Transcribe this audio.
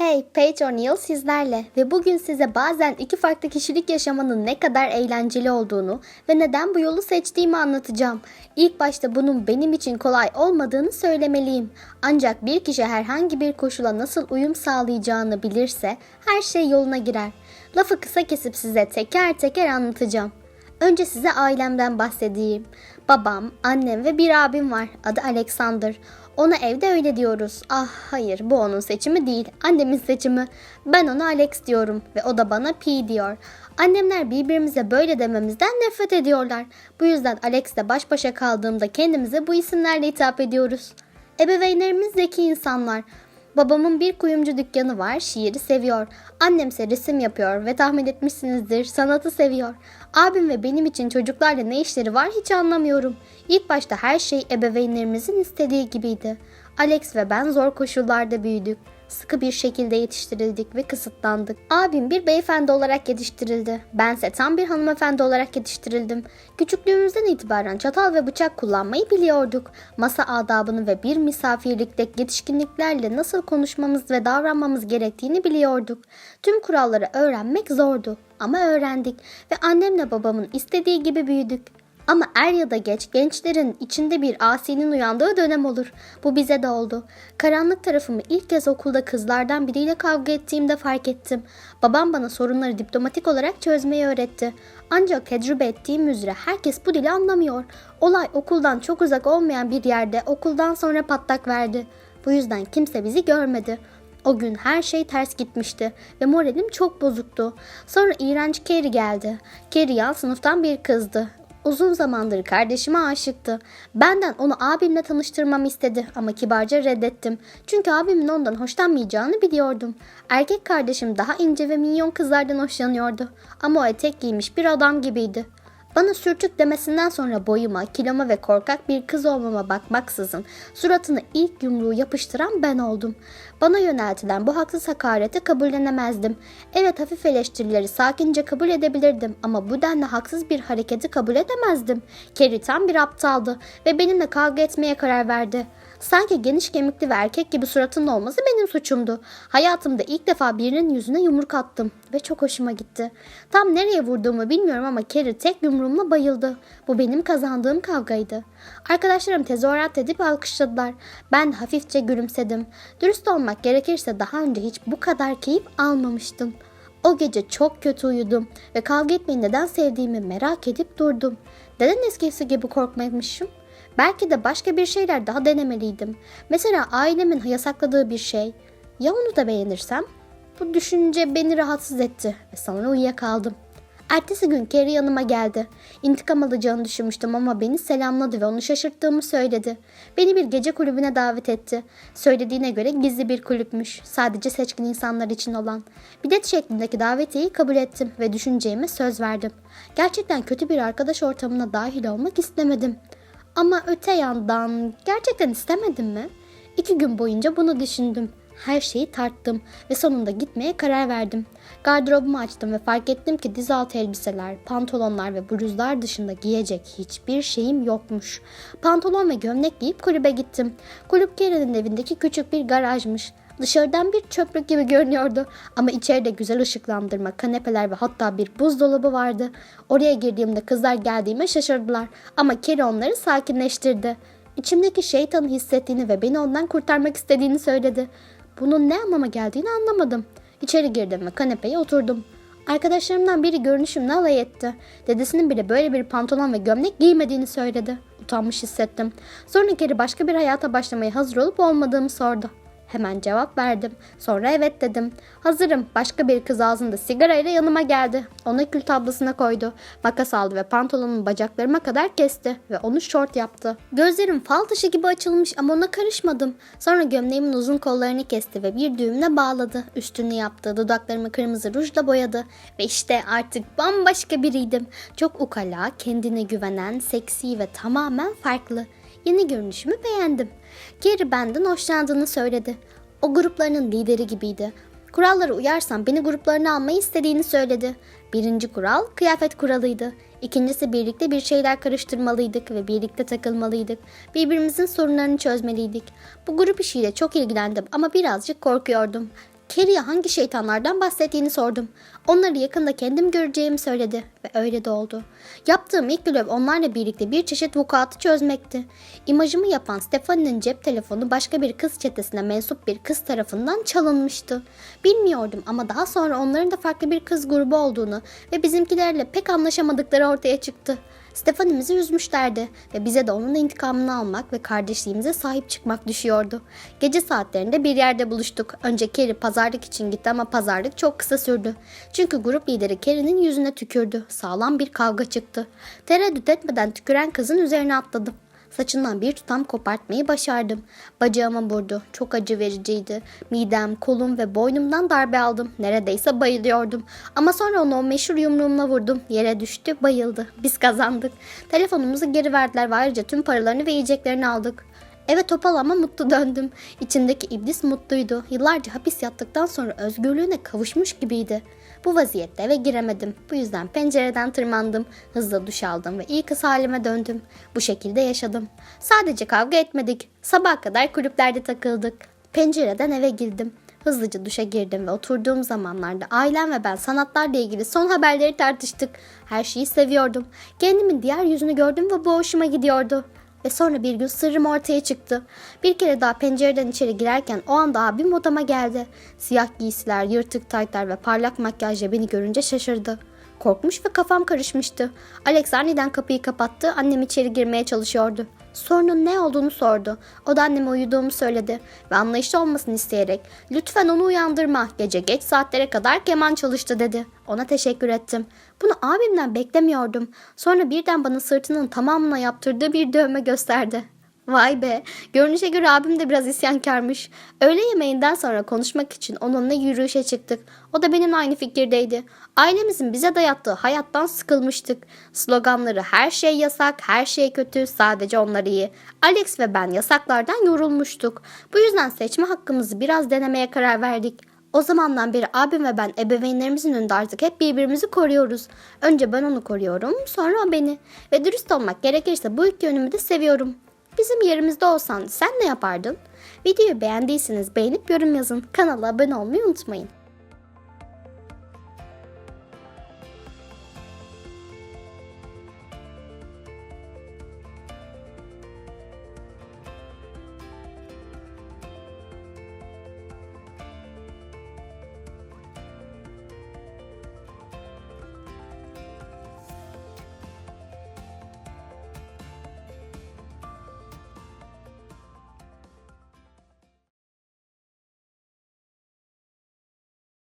Hey, Paige O'Neill sizlerle ve bugün size bazen iki farklı kişilik yaşamanın ne kadar eğlenceli olduğunu ve neden bu yolu seçtiğimi anlatacağım. İlk başta bunun benim için kolay olmadığını söylemeliyim. Ancak bir kişi herhangi bir koşula nasıl uyum sağlayacağını bilirse her şey yoluna girer. Lafı kısa kesip size teker teker anlatacağım. Önce size ailemden bahsedeyim. Babam, annem ve bir abim var. Adı Alexander. Ona evde öyle diyoruz. Ah hayır bu onun seçimi değil. Annemin seçimi. Ben ona Alex diyorum ve o da bana P diyor. Annemler birbirimize böyle dememizden nefret ediyorlar. Bu yüzden Alex'le baş başa kaldığımda kendimize bu isimlerle hitap ediyoruz. Ebeveynlerimiz zeki insanlar. Babamın bir kuyumcu dükkanı var, şiiri seviyor. Annemse resim yapıyor ve tahmin etmişsinizdir, sanatı seviyor. Abim ve benim için çocuklarla ne işleri var hiç anlamıyorum. İlk başta her şey ebeveynlerimizin istediği gibiydi. Alex ve ben zor koşullarda büyüdük. Sıkı bir şekilde yetiştirildik ve kısıtlandık. Abim bir beyefendi olarak yetiştirildi. Bense tam bir hanımefendi olarak yetiştirildim. Küçüklüğümüzden itibaren çatal ve bıçak kullanmayı biliyorduk. Masa adabını ve bir misafirlikte yetişkinliklerle nasıl konuşmamız ve davranmamız gerektiğini biliyorduk. Tüm kuralları öğrenmek zordu ama öğrendik ve annemle babamın istediği gibi büyüdük. Ama er ya da geç gençlerin içinde bir asinin uyandığı dönem olur. Bu bize de oldu. Karanlık tarafımı ilk kez okulda kızlardan biriyle kavga ettiğimde fark ettim. Babam bana sorunları diplomatik olarak çözmeyi öğretti. Ancak tecrübe ettiğim üzere herkes bu dili anlamıyor. Olay okuldan çok uzak olmayan bir yerde okuldan sonra patlak verdi. Bu yüzden kimse bizi görmedi. O gün her şey ters gitmişti ve moralim çok bozuktu. Sonra iğrenç Carrie geldi. Carrie yan sınıftan bir kızdı. Uzun zamandır kardeşime aşıktı. Benden onu abimle tanıştırmamı istedi ama kibarca reddettim. Çünkü abimin ondan hoşlanmayacağını biliyordum. Erkek kardeşim daha ince ve minyon kızlardan hoşlanıyordu. Ama o etek giymiş bir adam gibiydi. Bana sürtük demesinden sonra boyuma, kiloma ve korkak bir kız olmama bakmaksızın suratını ilk yumruğu yapıştıran ben oldum. Bana yöneltilen bu haksız hakareti kabullenemezdim. Evet hafif eleştirileri sakince kabul edebilirdim ama bu denli haksız bir hareketi kabul edemezdim. Kerry tam bir aptaldı ve benimle kavga etmeye karar verdi. Sanki geniş kemikli ve erkek gibi suratının olması benim suçumdu. Hayatımda ilk defa birinin yüzüne yumruk attım ve çok hoşuma gitti. Tam nereye vurduğumu bilmiyorum ama Kerry tek yumruğumla bayıldı. Bu benim kazandığım kavgaydı. Arkadaşlarım tezahürat edip alkışladılar. Ben hafifçe gülümsedim. Dürüst olmak gerekirse daha önce hiç bu kadar keyif almamıştım. O gece çok kötü uyudum ve kavga etmeyi neden sevdiğimi merak edip durdum. Neden eskisi gibi korkmamışım? Belki de başka bir şeyler daha denemeliydim. Mesela ailemin yasakladığı bir şey. Ya onu da beğenirsem? Bu düşünce beni rahatsız etti ve sonra uyuyakaldım. Ertesi gün Carrie yanıma geldi. İntikam alacağını düşünmüştüm ama beni selamladı ve onu şaşırttığımı söyledi. Beni bir gece kulübüne davet etti. Söylediğine göre gizli bir kulüpmüş. Sadece seçkin insanlar için olan. Bilet şeklindeki davetiyeyi kabul ettim ve düşüneceğime söz verdim. Gerçekten kötü bir arkadaş ortamına dahil olmak istemedim. Ama öte yandan gerçekten istemedim mi? İki gün boyunca bunu düşündüm. Her şeyi tarttım ve sonunda gitmeye karar verdim. Gardırobumu açtım ve fark ettim ki dizaltı elbiseler, pantolonlar ve bluzlar dışında giyecek hiçbir şeyim yokmuş. Pantolon ve gömlek giyip kulübe gittim. Kulüp Kerry'nin evindeki küçük bir garajmış. Dışarıdan bir çöplük gibi görünüyordu ama içeride güzel ışıklandırma, kanepeler ve hatta bir buzdolabı vardı. Oraya girdiğimde kızlar geldiğime şaşırdılar ama Kerry onları sakinleştirdi. İçimdeki şeytanı hissettiğini ve beni ondan kurtarmak istediğini söyledi. Bunun ne anlama geldiğini anlamadım. İçeri girdim ve kanepeye oturdum. Arkadaşlarımdan biri görünüşümle alay etti. Dedesinin bile böyle bir pantolon ve gömlek giymediğini söyledi. Utanmış hissettim. Sonra geri başka bir hayata başlamaya hazır olup olmadığımı sordu. Hemen cevap verdim. Sonra evet dedim. Hazırım. Başka bir kız ağzında sigarayla yanıma geldi. Onu kül tablasına koydu. Makas aldı ve pantolonun bacaklarıma kadar kesti ve onu şort yaptı. Gözlerim fal taşı gibi açılmış ama ona karışmadım. Sonra gömleğimin uzun kollarını kesti ve bir düğümle bağladı. Üstünü yaptı. Dudaklarımı kırmızı rujla boyadı. Ve işte artık bambaşka biriydim. Çok ukala, kendine güvenen, seksi ve tamamen farklı. Yeni görünüşümü beğendim. Geri benden hoşlandığını söyledi. O gruplarının lideri gibiydi. Kurallara uyarsam beni gruplarına almayı istediğini söyledi. Birinci kural kıyafet kuralıydı. İkincisi birlikte bir şeyler karıştırmalıydık ve birlikte takılmalıydık. Birbirimizin sorunlarını çözmeliydik. Bu grup işiyle çok ilgilendim ama birazcık korkuyordum. Carrie'ye hangi şeytanlardan bahsettiğini sordum. Onları yakında kendim göreceğimi söyledi ve öyle de oldu. Yaptığım ilk görev onlarla birlikte bir çeşit vukuatı çözmekti. İmajımı yapan Stephanie'nin cep telefonu başka bir kız çetesine mensup bir kız tarafından çalınmıştı. Bilmiyordum ama daha sonra onların da farklı bir kız grubu olduğunu ve bizimkilerle pek anlaşamadıkları ortaya çıktı. Stephanie'mizi üzmüşlerdi ve bize de onun intikamını almak ve kardeşliğimize sahip çıkmak düşüyordu. Gece saatlerinde bir yerde buluştuk. Önce Carrie pazarlık için gitti ama pazarlık çok kısa sürdü. Çünkü grup lideri Carrie'nin yüzüne tükürdü. Sağlam bir kavga çıktı. Tereddüt etmeden tüküren kızın üzerine atladım. Saçından bir tutam kopartmayı başardım. Bacağıma vurdu. Çok acı vericiydi. Midem, kolum ve boynumdan darbe aldım. Neredeyse bayılıyordum. Ama sonra onu o meşhur yumruğumla vurdum. Yere düştü, bayıldı. Biz kazandık. Telefonumuzu geri verdiler ve ayrıca tüm paralarını ve yiyeceklerini aldık. Eve topal ama mutlu döndüm. İçimdeki iblis mutluydu. Yıllarca hapis yattıktan sonra özgürlüğüne kavuşmuş gibiydi. Bu vaziyette eve giremedim. Bu yüzden pencereden tırmandım. Hızla duş aldım ve iyi kız halime döndüm. Bu şekilde yaşadım. Sadece kavga etmedik. Sabaha kadar kulüplerde takıldık. Pencereden eve girdim. Hızlıca duşa girdim ve oturduğum zamanlarda ailem ve ben sanatlarla ilgili son haberleri tartıştık. Her şeyi seviyordum. Kendimin diğer yüzünü gördüm ve bu hoşuma gidiyordu. Ve sonra bir gün sırrım ortaya çıktı. Bir kere daha pencereden içeri girerken o anda abim odama geldi. Siyah giysiler, yırtık taytlar ve parlak makyajla beni görünce şaşırdı. Korkmuş ve kafam karışmıştı. Alex aniden kapıyı kapattı, annem içeri girmeye çalışıyordu. Sorunun ne olduğunu sordu. O da anneme uyuduğumu söyledi ve anlayışlı olmasını isteyerek lütfen onu uyandırma gece geç saatlere kadar keman çalıştı dedi. Ona teşekkür ettim. Bunu abimden beklemiyordum. Sonra birden bana sırtının tamamına yaptırdığı bir dövme gösterdi. Vay be, görünüşe göre abim de biraz isyankarmış. Öğle yemeğinden sonra konuşmak için onunla yürüyüşe çıktık. O da benim aynı fikirdeydi. Ailemizin bize dayattığı hayattan sıkılmıştık. Sloganları her şey yasak, her şey kötü, sadece onlar iyi. Alex ve ben yasaklardan yorulmuştuk. Bu yüzden seçme hakkımızı biraz denemeye karar verdik. O zamandan beri abim ve ben ebeveynlerimizin önünde artık hep birbirimizi koruyoruz. Önce ben onu koruyorum, sonra o beni. Ve dürüst olmak gerekirse bu iki yönümü de seviyorum. Bizim yerimizde olsan sen ne yapardın? Videoyu beğendiyseniz beğenip yorum yazın. Kanala abone olmayı unutmayın.